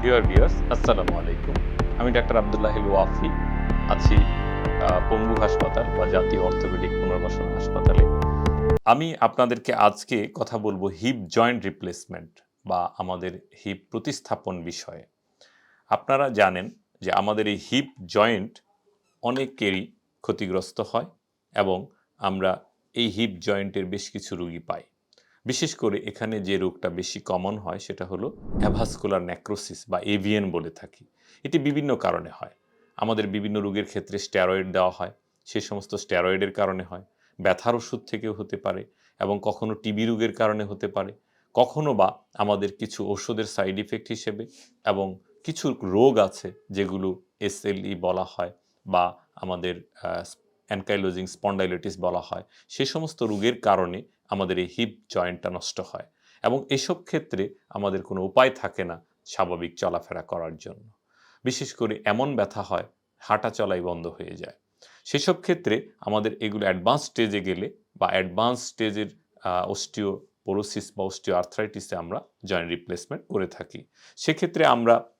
Dear viewers আসসালামু আলাইকুম আমি ডাক্তার আব্দুল্লাহিল ওয়াফি আছি পঙ্গু হাসপাতাল বা জাতীয় অর্থোপেডিক পুনর্বাসন হাসপাতালে। আমি আপনাদেরকে আজকে কথা বলব হিপ জয়েন্ট রিপ্লেসমেন্ট বা আমাদের হিপ প্রতিস্থাপন বিষয়ে। আপনারা জানেন যে আমাদের এই হিপ জয়েন্ট অনেকেরই ক্ষতিগ্রস্ত হয় এবং আমরা এই হিপ জয়েন্টের বেশ কিছু রোগী পাই। বিশেষ করে এখানে যে রোগটা বেশি কমন হয় সেটা হলো অ্যাভাস্কুলার ন্যাক্রোসিস বা এভিএন বলে থাকি। এটি বিভিন্ন কারণে হয়। আমাদের বিভিন্ন রোগের ক্ষেত্রে স্টেরয়েড দেওয়া হয়, সে সমস্ত স্টেরয়েডের কারণে হয়। ব্যথার ওষুধ থেকেও হতে পারে এবং কখনো টিবি রোগের কারণে হতে পারে। কখনো বা আমাদের কিছু ওষুধের সাইড ইফেক্ট হিসেবে এবং কিছু রোগ আছে যেগুলো এসএলই বলা হয় বা আমাদের অ্যানকাইলোজিং স্পন্ডাইলাইটিস বলা হয়। সে সমস্ত রোগের কারণে আমাদের এই হিপ জয়েন্টটা নষ্ট হয়। এবং এসব ক্ষেত্রে আমাদের কোনো উপায় থাকে না স্বাভাবিক চলাফেরা করার জন্য। বিশেষ করে এমন ব্যথা হয়, হাঁটা চলাই বন্ধ হয়ে যায়। সেসব ক্ষেত্রে আমাদের এগুলো অ্যাডভান্স স্টেজে গেলে বা অ্যাডভান্স স্টেজের অস্টিও পোরোসিস বা অস্টিও আর্থ্রাইটিসে আমরা জয়েন্ট রিপ্লেসমেন্ট করে থাকি। সেক্ষেত্রে আমরা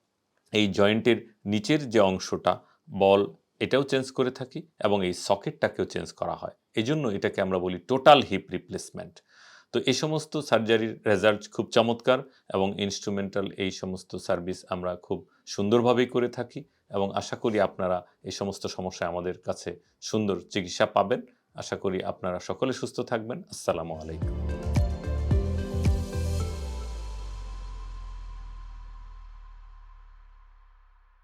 এই জয়েন্টের নিচের যে অংশটা বল এটাও চেঞ্জ করে থাকি এবং এই সকেটটাকেও চেঞ্জ করা হয়। এই জন্য এটাকে আমরা বলি টোটাল হিপ রিপ্লেসমেন্ট। তো এই সমস্ত সার্জারির রেজাল্ট খুব চমৎকার এবং ইনস্ট্রুমেন্টাল এই সমস্ত সার্ভিস আমরা খুব সুন্দরভাবেই করে থাকি এবং আশা করি আপনারা এই সমস্ত সমস্যায় আমাদের কাছে সুন্দর চিকিৎসা পাবেন। আশা করি আপনারা সকলে সুস্থ থাকবেন। আসসালামু আলাইকুম।